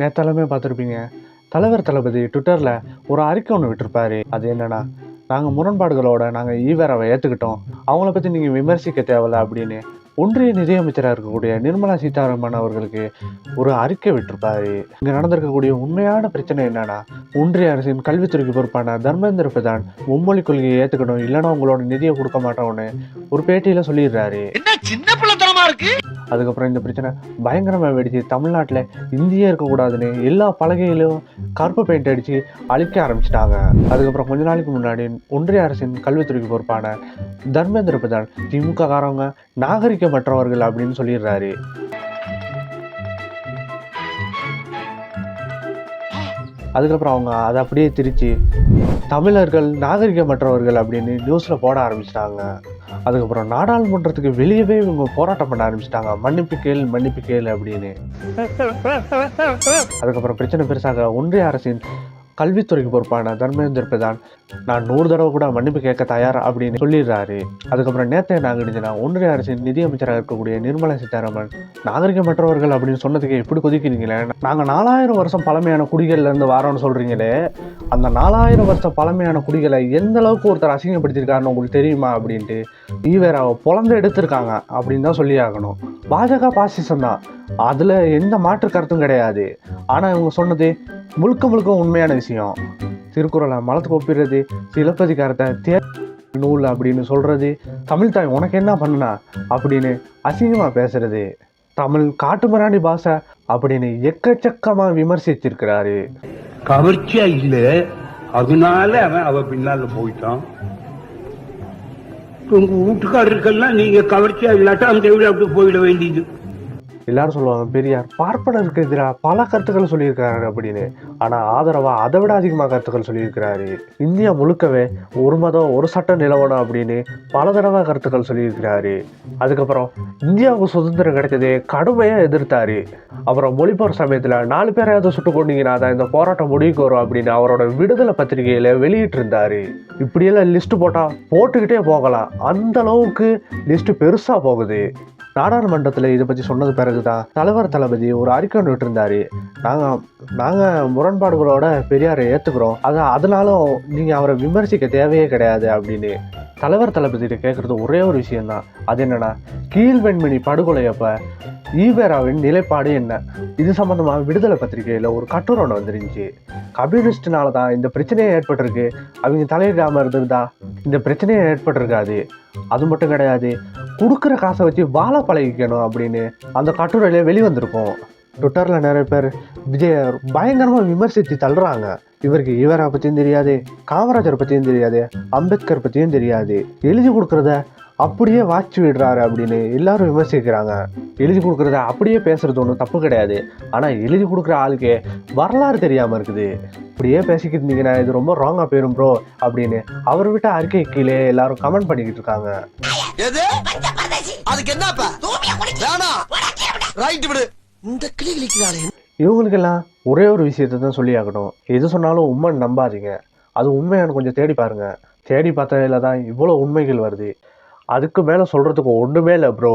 நேத்தாலுமே பார்த்துருப்பீங்க. தலைவர் தளபதி ட்விட்டரில் ஒரு அறிக்கை ஒன்று விட்டுருப்பாரு. அது என்னன்னா நாங்கள் முரண்பாடுகளோட நாங்கள் ஈவேராவை ஏற்றுக்கிட்டோம் அவங்கள பற்றி நீங்கள் விமர்சிக்க தேவையில்ல அப்படின்னு ஒன்றிய நிதியமைச்சராக இருக்கக்கூடிய நிர்மலா சீதாராமன் அவர்களுக்கு ஒரு அறிக்கை விட்டிருப்பாரு. இங்கே நடந்திருக்கக்கூடிய உண்மையான பிரச்சனை என்னன்னா ஒன்றிய அரசின் கல்வித்துறைக்கு பொறுப்பான தர்மேந்திர பிரதான் மும்மொழி கொள்கையை ஏற்றுக்கணும் இல்லைன்னா உங்களோட நிதியை கொடுக்க மாட்டோம்னு ஒரு பேட்டியில் சொல்லிடுறாரு. பயமா இருக்கு? அதுக்கப்புறம் இந்த பிரச்சனை பயங்கரமாக வெடிச்சு தமிழ்நாட்டில் இந்தியே இருக்கக்கூடாதுன்னு எல்லா பலகையிலும் கருப்பு பெயிண்ட் அடித்து அழிக்க ஆரம்பிச்சிட்டாங்க. அதுக்கப்புறம் கொஞ்ச நாளைக்கு முன்னாடி ஒன்றிய அரசின் கல்வித்துறைக்கு பொறுப்பான தர்மேந்திர பிரதான் திமுக காரவங்க நாகரிகமற்றவர்கள் அப்படின்னு சொல்லிடுறாரு. அதுக்கப்புறம் அவங்க அதை அப்படியே திருச்சி தமிழர்கள் நாகரிகமற்றவர்கள் அப்படின்னு நியூஸில் போட ஆரம்பிச்சிட்டாங்க. அதுக்கப்புறம் நாடாளுமன்றத்துக்கு வெளியவே இவங்க போராட்டம் பண்ண ஆரம்பிச்சிட்டாங்க. மன்னிப்பு கேள் மன்னிப்பு கேள் அப்படின்னு. அதுக்கப்புறம் பிரச்சனை பெருசாக ஒன்றிய அரசின் கல்வித்துறைக்கு பொறுப்பான தர்மேந்திர பிரதான் நான் நூறு தடவை கூட மன்னிப்பு கேட்க தயார் அப்படின்னு சொல்லிடுறாரு. அதுக்கப்புறம் நேற்று நாங்கள் இருந்துச்சுன்னா ஒன்றிய அரசின் நிதியமைச்சராக இருக்கக்கூடிய நிர்மலா சீதாராமன் நாகரிகமற்றவர்கள் அப்படின்னு சொன்னதுக்கு எப்படி கொதிக்கிறீங்களே? நாங்கள் நாலாயிரம் வருஷம் பழமையான குடிகள்ல இருந்து வரோம்னு சொல்றீங்களே அந்த நாலாயிரம் வருஷம் பழமையான குடிகளை எந்த அளவுக்கு ஒருத்தர் அசிங்கப்படுத்தியிருக்காருன்னு உங்களுக்கு தெரியுமா அப்படின்ட்டு ஈவேராவை பொழந்து எடுத்திருக்காங்க அப்படின்னு தான் சொல்லி ஆகணும். பாஜக பாசிசம் தான் அதில் எந்த மாற்று கருத்தும் கிடையாது. ஆனால் இவங்க சொன்னது முழுக்க முழுக்க உண்மையான விஷயம். திருக்குறளை மலத்துக்கு ஒப்பிடுறது சிலப்பதிகாரத்தை தே நூல் அப்படின்னு சொல்கிறது தமிழ் தாய் உனக்கு என்ன பண்ணுனா? அப்படின்னு அசிங்கமாக பேசுறது. தமிழ் காட்டுமிராண்டி பாஷை அப்படின்னு எக்கச்சக்கமாக விமர்சித்திருக்கிறாரு கவர்ச்சியா இல்லை. அதனால அவன் அவ பின்னால போயிட்டான். உங்க வீட்டுக்காரருக்கெல்லாம் நீங்க கவர்ச்சியா இல்லாட்டா அந்த வீடு அப்படி போயிட வேண்டியது. எல்லாரும் சொல்லுவாங்க பெரியார் பார்ப்பனருக்கு எதிராக பல கருத்துக்கள் சொல்லியிருக்காரு அப்படின்னு. ஆனால் ஆதரவாக அதை விட அதிகமாக கருத்துக்கள் சொல்லியிருக்கிறாரு. இந்தியா முழுக்கவே ஒரு மதம் ஒரு சட்டம் நிலவணும் அப்படின்னு பல தடவை கருத்துக்கள் சொல்லியிருக்கிறாரு. அதுக்கப்புறம் இந்தியாவுக்கு சுதந்திரம் கிடைச்சதே கடுமையாக எதிர்த்தாரு. அப்புறம் மொழிபோர் சமயத்தில் நாலு பேரையாவது சுட்டு கொண்டீங்கன்னா தான் இந்த போராட்டம் முடிவுக்கு வரும் அப்படின்னு அவரோட விடுதலை பத்திரிகையில் வெளியிட்டிருந்தார். இப்படியெல்லாம் லிஸ்ட்டு போட்டால் போட்டுக்கிட்டே போகலாம். அந்த அளவுக்கு லிஸ்ட்டு பெருசாக போகுது. நாடாளுமன்றத்தில் இதை பற்றி சொன்னது பிறகு தான் தலைவர் தளபதி ஒரு அறிக்கை விட்டுருந்தாரு. நாங்கள் நாங்கள் முரண்பாடுகளோட பெரியாரை ஏற்றுக்கிறோம் அது அதனாலும் நீங்கள் அவரை விமர்சிக்க தேவையே கிடையாது அப்படின்னு தலைவர் தளபதியிட்ட கேட்குறது ஒரே ஒரு விஷயந்தான் அது என்னென்னா கீழ்வெண்மணி படுகொலையப்ப ஈவேராவின் நிலைப்பாடு என்ன? இது சம்மந்தமாக விடுதலை பத்திரிகையில் ஒரு கட்டுரை ஒன்று வந்துருந்துச்சு. கம்யூனிஸ்ட்னால தான் இந்த பிரச்சனையே ஏற்பட்டிருக்கு. அவங்க தலையிடாமல் இருந்திருந்தா இந்த பிரச்சனையே ஏற்பட்டிருக்காது. அது மட்டும் கிடையாது. கொடுக்குற காசை வச்சு வாழ பழகிக்கணும் அப்படின்னு அந்த கட்டுரையில வெளிவந்திருக்கும். ட்விட்டரில் நிறைய பேர் விஜய் பயங்கரமாக விமர்சித்து தள்ளுறாங்க. இவருக்கு இவரை பற்றியும் தெரியாது காமராஜர் பற்றியும் தெரியாது அம்பேத்கர் பற்றியும் தெரியாது. எழுதி கொடுக்குறத அப்படியே வாட்சி விடுறாரு அப்படின்னு எல்லாரும் விமர்சிக்கிறாங்க. எழுதி கொடுக்குறத அப்படியே பேசுறது ஒன்றும் தப்பு கிடையாது. ஆனால் எழுதி கொடுக்குற ஆளுக்கு வரலாறு தெரியாமல் இருக்குது. இப்படியே பேசிக்கிட்டு இருந்தீங்கன்னா இது ரொம்ப ராங்காக போயிடும் ப்ரோ அப்படின்னு அவர் விட்ட அறிக்கை கீழே எல்லாரும் கமெண்ட் பண்ணிக்கிட்டு இருக்காங்க. எது? அதுக்கு என்னப்பா? வேணாம் ரைட் விடு. இந்த கிளி கிளிக்கிறாளே இவங்களுக்கெல்லாம் ஒரே ஒரு விஷயத்தை தான் சொல்லி ஆகணும். எது சொன்னாலும் உண்மைன்னு நம்பாதீங்க. அது உண்மையானு கொஞ்சம் தேடி பாருங்க. தேடி பார்த்ததில் தான் இவ்வளோ உண்மைகள் வருது. அதுக்கு மேலே சொல்கிறதுக்கு ஒன்றுமே இல்லை ப்ரோ